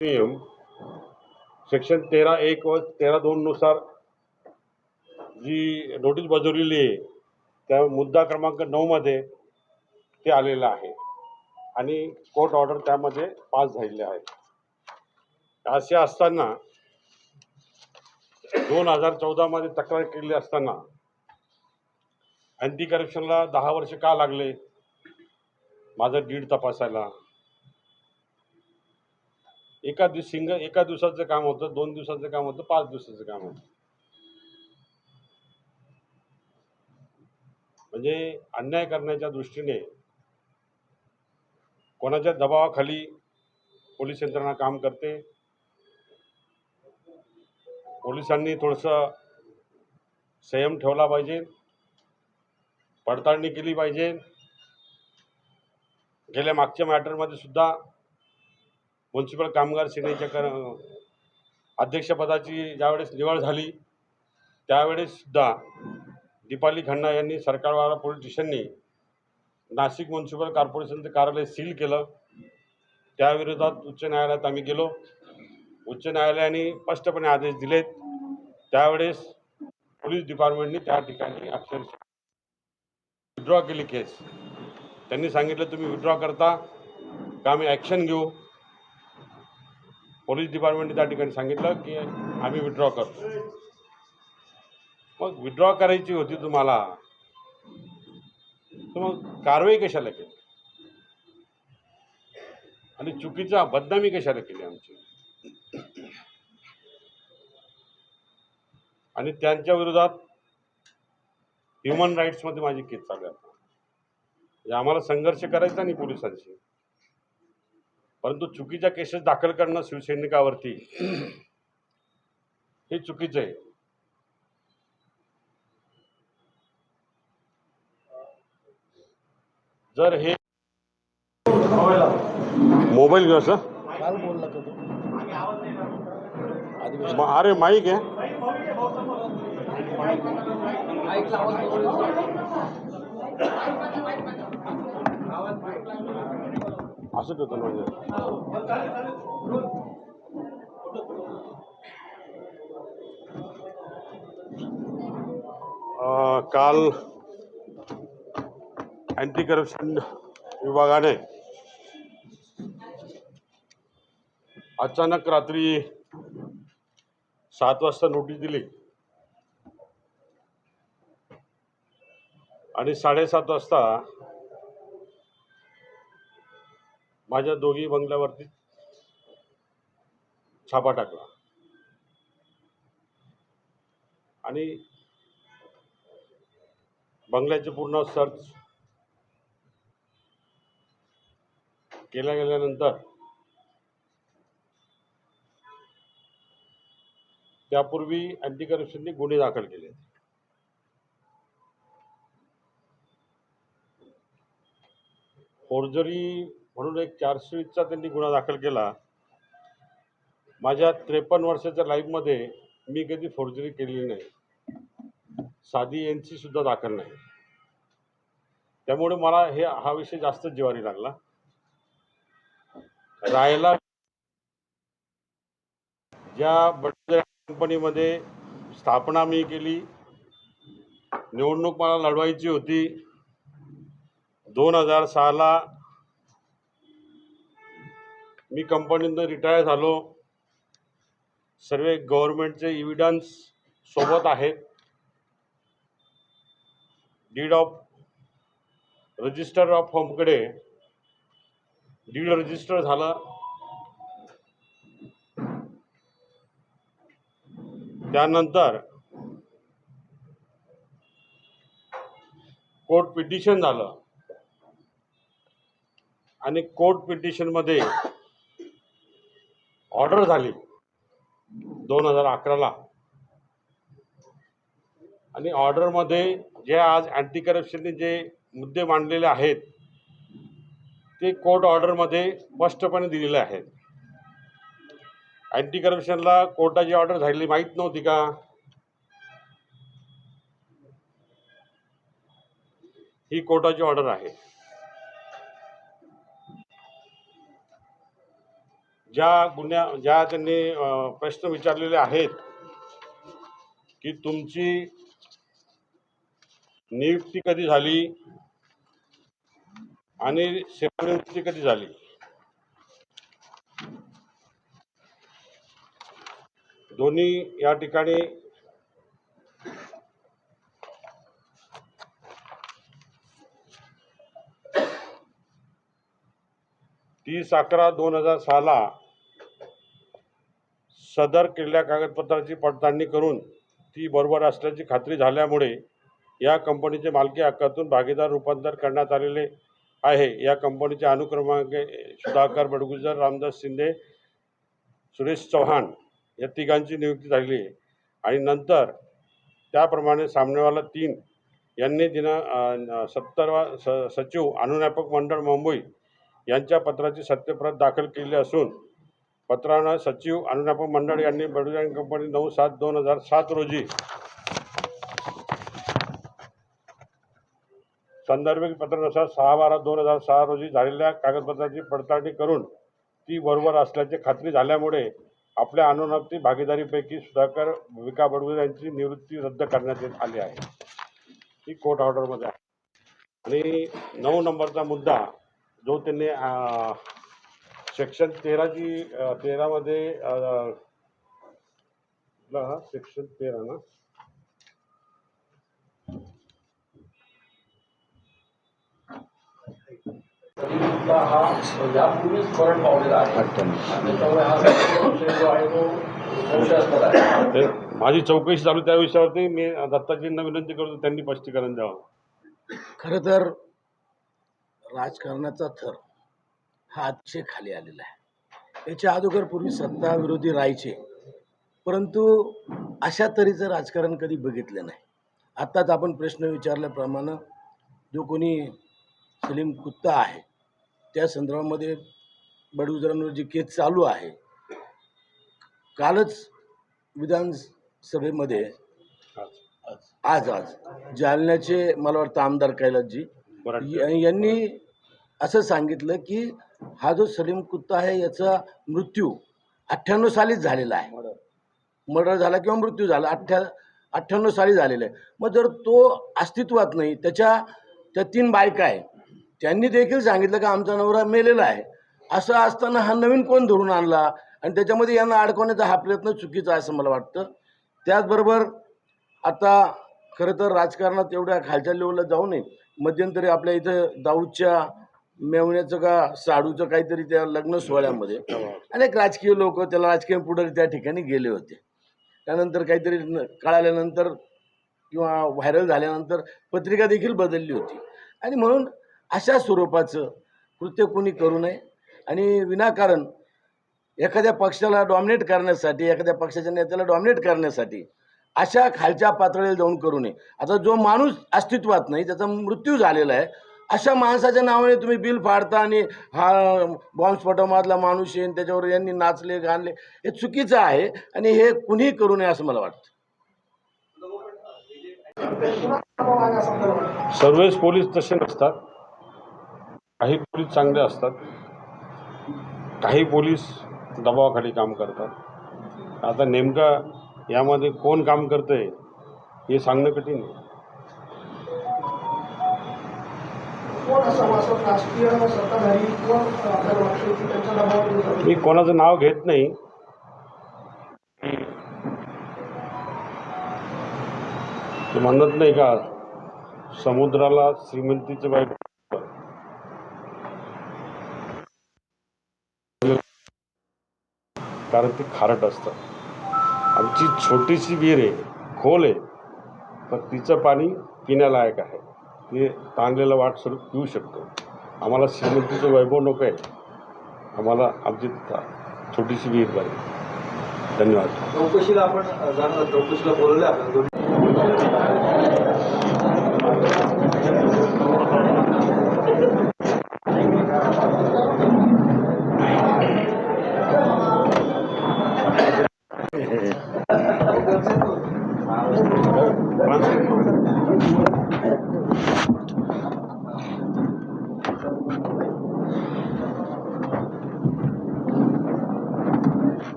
नियम सेक्शन तेरा एक व तेरा दोन नुसार जी नोटीस बजावलेली आहे त्या मुद्दा क्रमांक नऊ मध्ये ते आलेलं आहे. आणि कोर्ट ऑर्डर त्यामध्ये पास झालेले आहे. असे असताना दोन हजार चौदामध्ये तक्रार केली असताना अँटी करप्शनला दहा वर्ष का लागले? माझं डीड तपासायला. एका दिवस सिंग एका दिवसाचं काम होतं दोन दिवसाचं काम होतं पाच दिवसाचं काम होतं. म्हणजे अन्याय करण्याच्या दृष्टीने कोणाच्या दबावाखाली पोलीस यंत्रणा काम करते? पोलिसांनी थोडंसं संयम ठेवला पाहिजे पडताळणी केली पाहिजे. गेल्या मागच्या मॅटरमध्ये सुद्धा म्युन्सिपल कामगार सेनेच्या कर अध्यक्षपदाची ज्यावेळेस निवड झाली त्यावेळेससुद्धा दीपाली खन्ना यांनी सरकारवाला पोलीस स्टेशननी नाशिक म्युन्सिपल कॉर्पोरेशनचं कार्यालय सील केलं. त्याविरोधात उच्च न्यायालयात आम्ही गेलो. उच्च न्यायालयाने स्पष्टपणे आदेश दिलेत. त्यावेळेस पोलीस डिपार्टमेंटने त्या ठिकाणी अक्षरशः विड्रॉ केली केस त्यांनी सांगितलं तुम्ही विड्रॉ करता का आम्ही ॲक्शन घेऊ? पोलीस डिपार्टमेंटने त्या ठिकाणी सांगितलं की आम्ही विड्रॉ करतो. मग विड्रॉ करायची होती तुम्हाला तर मग कारवाई कशाला केली? आणि चुकीचा बदनामी कशाला केली आमची? आणि त्यांच्या विरोधात ह्युमन राईट्समध्ये माझी केस चालू आहे म्हणजे आम्हाला संघर्ष करायचा नाही पोलिसांशी. परंतु चुकीच्या केसेस दाखल करणं शिवसैनिकावरती हे चुकीचं आहे. जर हे मोबाईल घेऊ सर अरे माईक आहे. असं होतं म्हणजे. काल अँटी करप्शन विभागाने अचानक रात्री सात वाजता नोटीस दिली. आणि साडेसात वाजता माझ्या दोघी बंगल्यावरती छापा टाकला. आणि बंगल्याचे पूर्ण सर्च केल्या गेल्यानंतर त्यापूर्वी अँटी करप्शनने गुन्हे दाखल केले फोर्जरी म्हणून एक चारशे त्यांनी गुन्हा दाखल केला. माझ्या त्रेपन्न वर्षाच्या लाईफमध्ये मी कधी फोर्जरी केलेली नाही. साधी एन सी सुद्धा दाखल नाही. त्यामुळे मला हे हा विषय जास्त जिवारी लागला. राहायला ज्या बडोदा कंपनीमध्ये स्थापना मी केली निवडणूक मला लढवायची होती. दोन हजार सहाला मी कंपनीतनं रिटायर झालो. सर्व गव्हर्नमेंटचे इव्हिडन्स सोबत आहेत. डीड ऑफ रजिस्टर ऑफ होमकडे डीड रजिस्टर झालं. त्यानंतर कोर्ट पिटिशन झालं. आणि कोर्ट पिटिशनमध्ये ऑर्डर झाली. दोन हजार अकराला. आणि ऑर्डरमध्ये जे आज अँटी करप्शनने जे मुद्दे मांडलेले आहेत ते कोर्ट ऑर्डरमध्ये स्पष्टपणे दिलेले आहेत. अँटी करप्शनला कोर्टाची ऑर्डर झालेली माहीत नव्हती का? ही कोर्टाची ऑर्डर आहे. ज्या गुन्ह्या ज्या त्यांनी प्रश्न विचारलेले आहेत की तुमची नियुक्ती कधी झाली आणि सेवानिवृत्ती कधी झाली? दोन्ही या ठिकाणी तीस अकरा दोन हजार सहाला सदर केलेल्या कागदपत्राची पडताळणी करून ती बरोबर असल्याची खात्री झाल्यामुळे या कंपनीचे मालकी हक्कातून भागीदार रूपांतर करण्यात आलेले आहे. या कंपनीचे अनुक्रमांक सुधाकर बडगुजर रामदास शिंदे सुरेश चव्हाण या तिघांची नियुक्ती झालेली आहे. आणि नंतर त्याप्रमाणे सामनेवाला तीन यांनी दिना सत्तरवा स सचिव अनुज्ञापक मंडळ मुंबई यांच्या पत्राची सत्यप्रत दाखल केली असून पत्रानं सचिव अनुज्ञापक मंडळ यांनी बडोदा कंपनी नऊ सात दोन हजार सात रोजी संदर्भित पत्रानुसार सहा बारा दोन हजार सहा रोजी झालेल्या कागदपत्राची पडताळणी करून ती बरोबर असल्याची खात्री झाल्यामुळे आपल्या अनुनाप्ती भागीदारीपैकी सुधाकर विका बडगुजर यांची निवृत्ती रद्द करण्यात येत आली आहे. ही कोर्ट ऑर्डरमध्ये आहे. आणि नऊ नंबरचा मुद्दा जो त्यांनी सेक्शन तेराची तेरामध्ये हा सेक्शन तेरा ना. हा यापूर्वीच मरण पावलेला आहे. आणि त्यामुळे हा जो आहे तो संशयास्पद आहे. ते माझी चौकशी चालू त्या विषयावरती. मी दत्ताजींना विनंती करतो त्यांनी स्पष्टीकरण द्यावं. खरं तर राजकारणाचा थर हा अतिशय खाली आलेला आहे. याच्या अगोदर पूर्वी सत्ता विरोधी राहायचे. परंतु अशा तऱ्हेचं राजकारण कधी बघितलं नाही. आत्ताच आपण प्रश्न विचारल्याप्रमाणे जो कोणी सलीम कुत्ता आहे त्या संदर्भामध्ये बडगुजरांवर जी केस चालू आहे कालच विधानसभेमध्ये आज आज जालन्याचे मला वाटतं आमदार कैलासजी यांनी असं सांगितलं की हा जो सलीम कुत्ता आहे याचा मृत्यू अठ्ठ्याण्णव सालीच झालेला आहे. मर्डर झाला किंवा मृत्यू झाला अठ्ठ्या अठ्ठ्याण्णव साली झालेला आहे. मग जर तो अस्तित्वात नाही त्याच्या त्या तीन बायका आहे त्यांनी देखील सांगितलं की आमचा नवरा मेलेला आहे. असं असताना हा नवीन कोण धरून आणला? आणि त्याच्यामध्ये यांना अडकवण्याचा हा प्रयत्न चुकीचा आहे असं मला वाटतं. त्याचबरोबर आता खरं तर राजकारणात एवढ्या खालच्या लेवलला जाऊ नये. मध्यंतरी आपल्या इथं दाऊदच्या मेवण्याचं का साडूचं काहीतरी त्या लग्न सोहळ्यामध्ये. अनेक राजकीय लोक त्याला राजकीय पुढारी त्या ठिकाणी गेले होते. त्यानंतर काहीतरी कळाल्यानंतर किंवा व्हायरल झाल्यानंतर पत्रिका देखील बदलली होती. आणि म्हणून अशा स्वरूपाचं कृत्य कोणी करू नये आणि विनाकारण एखाद्या पक्षाला डॉमिनेट करण्यासाठी एखाद्या पक्षाच्या नेत्याला डॉमिनेट करण्यासाठी अशा खालच्या पातळीला जाऊन करू नये. आता जो माणूस अस्तित्वात नाही त्याचा मृत्यू झालेला आहे अशा माणसाच्या नावाने तुम्ही बिल फाडता आणि हा बॉम्बस्फोटामधला माणूस येईन त्याच्यावर यांनी नाचले गाणले हे चुकीचं आहे आणि हे कुणीही करू नये असं मला वाटतं. सर्वच पोलीस तसे नसतात. काही पोलीस चांगले असतात. काही पोलीस दबावाखाली काम करतात. आता नेमका यामध्ये कोण काम करतंय हे सांगणं कठीण आहे. कोण असावं असं राजकीय सत्ताधारी कोण आपल्याला वाटतं की त्यांच्या दबावात मी कोणाचं नाव घेत नाही. ते म्हणत नाही का समुद्राला श्रीमंतीचं बाईक कारण ती खारट असतं आमची छोटीशी विहीर आहे खोल आहे पण तिचं पाणी पिण्यालायक आहे. ते ताणलेला वाट स्वरूप पिऊ शकतो. आम्हाला श्रीमंतीचं वैभव नको आहे. आम्हाला आमची छोटीशी विहीर पाहिजे. धन्यवाद. चौकशीला आपण जाणार चौकशीला बोलवले आपण.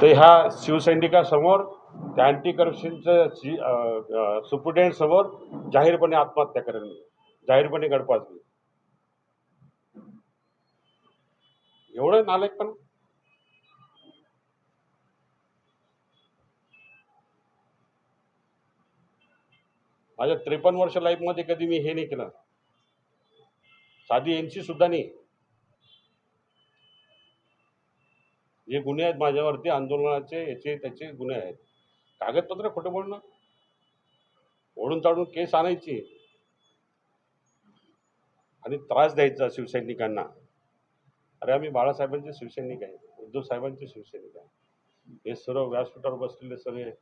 तर ह्या शिवसैनिकासमोर त्या अँटी करप्शनचं सी समोर जाहीरपणे आत्महत्या करेल जाहीरपणे गडपास मी एवढं नालायक पण? माझ्या त्रेपन्न वर्ष लाईफमध्ये कधी मी हे नाही केलं. साधी एनसी सुद्धा नाही. जे गुन्हे आहेत माझ्यावरती आंदोलनाचे याचे त्याचे गुन्हे आहेत. कागदपत्र खोटं बोलणं? ओढून ताडून केस आणायची. आणि त्रास द्यायचा शिवसैनिकांना. अरे आम्ही बाळासाहेबांचे शिवसैनिक आहे उद्धव साहेबांचे शिवसैनिक आहे. हे सर्व व्यासपीठावर बसलेले सगळे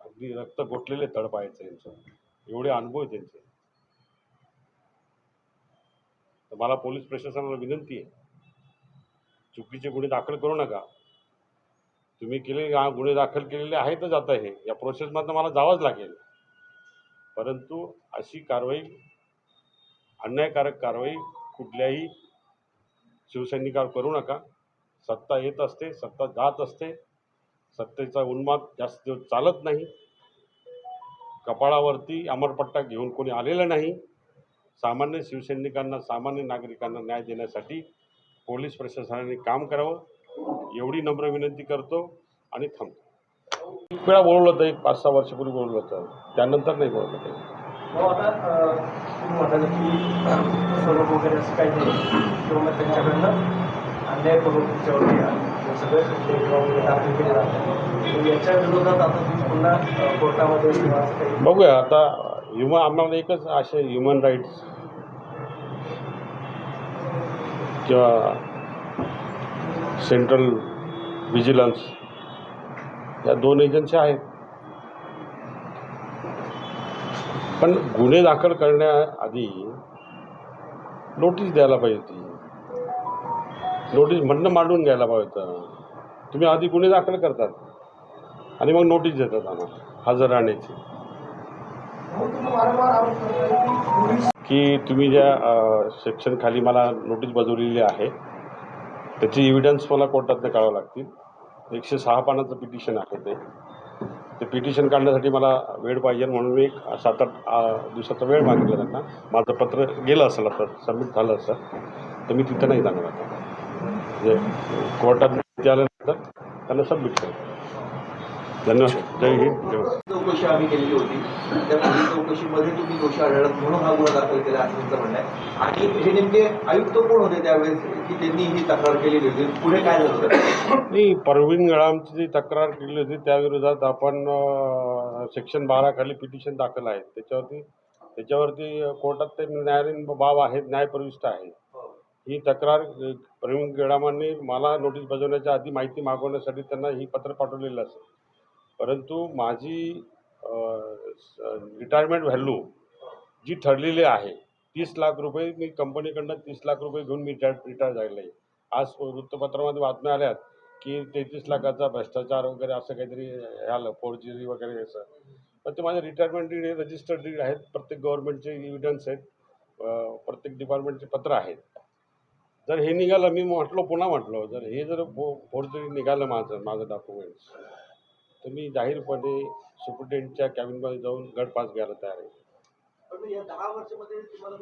अगदी रक्त गोठलेले तळपायचं यांचं. एवढे अनुभव आहे त्यांचे. तर मला पोलीस प्रशासनाला विनंती आहे. चुकीचे गुन्हे दाखल करू नका. तुम्ही केले हा गुन्हे दाखल केलेले आहेतच आता हे. या प्रोसेसमधनं मला जावंच लागेल. परंतु अशी कारवाई अन्यायकारक कारवाई कुठल्याही शिवसैनिकावर करू नका. सत्ता येत असते सत्ता जात असते. सत्तेचा उन्माद जास्त दिवस चालत नाही. कपाळावरती अमरपट्टा घेऊन कोणी आलेलं नाही. सामान्य शिवसैनिकांना सामान्य नागरिकांना न्याय देण्यासाठी पोलीस प्रशासनाने काम करावं एवढी नम्र विनंती करतो आणि थांबतो. एक वेळा बोलवलं होतं एक पाच सहा वर्षापूर्वी बोलवलं होतं. त्यानंतर नाही बोलवलं काही असं असं बघूया. आता ह्युमन आम्हाला एकच आशय ह्युमन राईट्स किंवा सेंट्रल व्हिजिलन्स या दोन एजन्सी आहेत. पण गुन्हे दाखल करण्याआधी नोटीस द्यायला पाहिजे होती. नोटीस म्हणणं मांडून घ्यायला पाहिजे होतं. तुम्ही आधी गुन्हे दाखल करतात आणि मग नोटीस देतात आम्हाला. हजर राहण्याची. की तुम्ही ज्या सेक्शनखाली मला नोटीस बजवलेली आहे त्याची इव्हिडन्स मला कोर्टातनं काढावं लागतील. एकशे सहा पानाचं पिटिशन आहे ते. ते पिटिशन काढण्यासाठी मला वेळ पाहिजे म्हणून मी एक सात आठ दिवसाचा वेळ मागितला त्यांना. माझं पत्र गेलं असेल आता सबमिट झालं असं तर मी तिथं नाही जाणार आता. म्हणजे कोर्टात ते आल्यानंतर त्यांना सबमिट करेल धन्यवाद. जय हिंद. जय. चौकशी आम्ही केलेली होती. त्या चौकशीमध्ये तुम्ही दोषी आढळत म्हणून हा गुन्हा दाखल केला असं तुमचं म्हणणं आहे. आणि हे नेमके आयुक्त कोण होते त्यावेळेस की त्यांनी ही तक्रार केलेली होती? पुढे काय झालं होतं? नाही परवीन गळामची जी तक्रार केली होती. त्याविरोधात आपण सेक्शन बाराखाली पिटिशन दाखल आहे. त्याच्यावरती त्याच्यावरती कोर्टात ते न्यायालयीन बाब आहेत न्यायप्रविष्ट आहे ही तक्रार प्रवीण गेडामांनी मला नोटीस बजावण्याच्या आधी माहिती मागवण्यासाठी त्यांना ही पत्र पाठवलेलं असेल परंतु माझी रिटायरमेंट व्हॅल्यू जी ठरलेली आहे तीस लाख रुपये मी कंपनीकडनं तीस लाख रुपये घेऊन मी रिटायर रिटायर झालेलं आहे. आज वृत्तपत्रामध्ये बातम्या आल्यात की तेहतीस लाखाचा भ्रष्टाचार वगैरे असं काहीतरी आलं फोर्जरी वगैरे असं. पण ते माझे रिटायरमेंट डीड रजिस्टर्ड डीड आहेत. प्रत्येक गव्हर्नमेंटचे इव्हिडन्स आहेत. प्रत्येक डिपार्टमेंटचे पत्र आहेत. जर हे निघालं मी म्हटलो पुन्हा म्हटलो जर हे जर फोर फोर्जरी निघालं माझं माझं डॉक्युमेंट्स तुम्ही जाहीरपणे सुप्रिटेंडच्या कॅबिनमध्ये जाऊन गटपास घ्यायला तयार आहे. पण या दहा वर्षामध्ये तुम्हाला